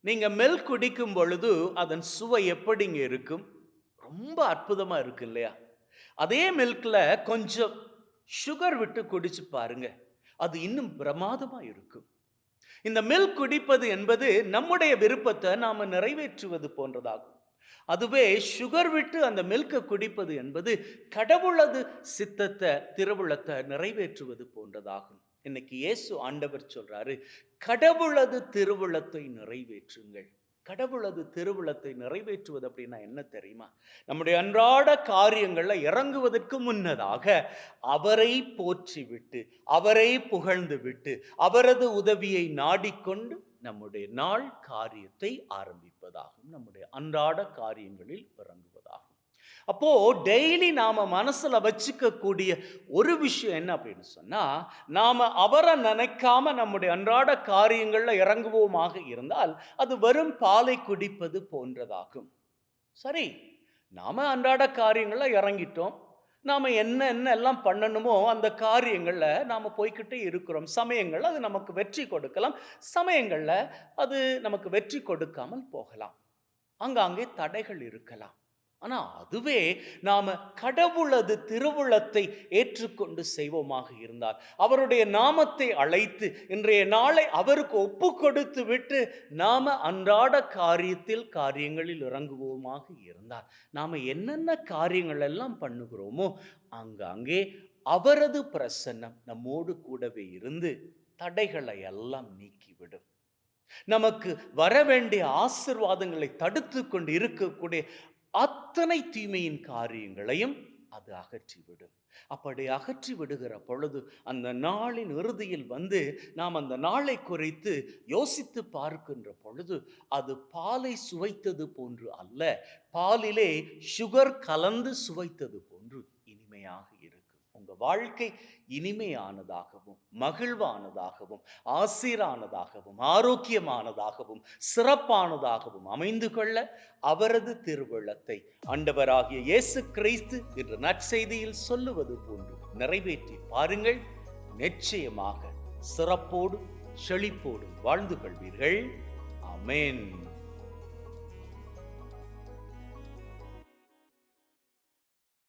நீங்கள் மெல் குடிக்கும் பொழுது அதன் சுவை எப்படிங்க இருக்கும்? ரொம்ப அற்புதமாக இருக்கு இல்லையா? அதே மில்கில் கொஞ்சம் சுகர் விட்டு குடிச்சு பாருங்க. அது இன்னும் பிரமாதமாக இருக்கும். இந்த மில்க் குடிப்பது என்பது நம்முடைய விருப்பத்தை நாம் நிறைவேற்றுவது போன்றதாகும். அதுவே சுகர் விட்டு அந்த மில்கை குடிப்பது என்பது கடவுளது சித்தத்தை திருவுளத்தை நிறைவேற்றுவது போன்றதாகும். இன்னைக்கு இயேசு ஆண்டவர் சொல்றாரு கடவுளது திருவுளத்தை நிறைவேற்றுங்கள். கடவுளது திருவுளத்தை நிறைவேற்றுவது அப்படின்னா என்ன தெரியுமா? நம்முடைய அன்றாட காரியங்களில் இறங்குவதற்கு முன்னதாக அவரை போற்றிவிட்டு அவரை புகழ்ந்து விட்டு அவரது உதவியை நாடிக்கொண்டு நம்முடைய நாள் காரியத்தை ஆரம்பிப்பதாகும். நம்முடைய அன்றாட காரியங்களில் இறங்குவது. அப்போ டெய்லி நாம மனசுல வச்சுக்கக்கூடிய ஒரு விஷயம் என்ன அப்படின்னு சொன்னா நாம அவரை நினைக்காம நம்முடைய அன்றாட காரியங்கள்ல இறங்குவோமாக இருந்தால் அது வெறும் பாலை குடிப்பது போன்றதாகும். சரி நாம அன்றாட காரியங்களில் இறங்கிட்டோம். நாம என்ன என்ன எல்லாம் பண்ணணுமோ அந்த காரியங்களில் நாம போய்க்கிட்டே இருக்கிறோம். சமயங்கள் அது நமக்கு வெற்றி கொடுக்கலாம். சமயங்களில் அது நமக்கு வெற்றி கொடுக்காமல் போகலாம். அங்காங்கே தடைகள் இருக்கலாம். ஆனால் அதுவே நாம் கடவுளது திருவுளத்தை ஏற்றுக்கொண்டு செய்வோமாக இருந்தால் அவருடைய நாமத்தை அழைத்து இன்றைய நாளை அவருக்கு ஒப்பு கொடுத்து விட்டு நாம் அன்றாட காரியத்தில் காரியங்களில் இறங்குவோமாக இருந்தால் நாம் என்னென்ன காரியங்கள் எல்லாம் பண்ணுகிறோமோ அங்கங்கே அவரது பிரசன்னம் நம்மோடு கூடவே இருந்து தடைகளை எல்லாம் நீக்கிவிடும். நமக்கு வர வேண்டிய ஆசிர்வாதங்களை தடுத்து கொண்டு இருக்கக்கூடிய அத்தனை தீமையின் காரியங்களையும் அது அகற்றிவிடும். அப்படி அகற்றி விடுகிற பொழுது அந்த நாளின் இறுதியில் வந்து நாம் அந்த நாளை குறித்து யோசித்து பார்க்கின்ற பொழுது அது பாலை சுவைத்தது போன்று அல்ல பாலிலே சுகர் கலந்து சுவைத்தது போன்று இனிமையாக இருக்கும் உங்கள் வாழ்க்கை இனிமையானதாகவும் மகிழ்வானதாகவும் ஆசீரானதாகவும் ஆரோக்கியமானதாகவும் சிறப்பானதாகவும் அமைந்து கொள்ள அவரது திருவிழத்தை ஆண்டவராகிய இயேசு கிறிஸ்து என்ற நற்செய்தியில் சொல்லுவது போன்று நிறைவேற்றி பாருங்கள். நிச்சயமாக சிறப்போடும் செழிப்போடும் வாழ்ந்து கொள்வீர்கள். அமேன்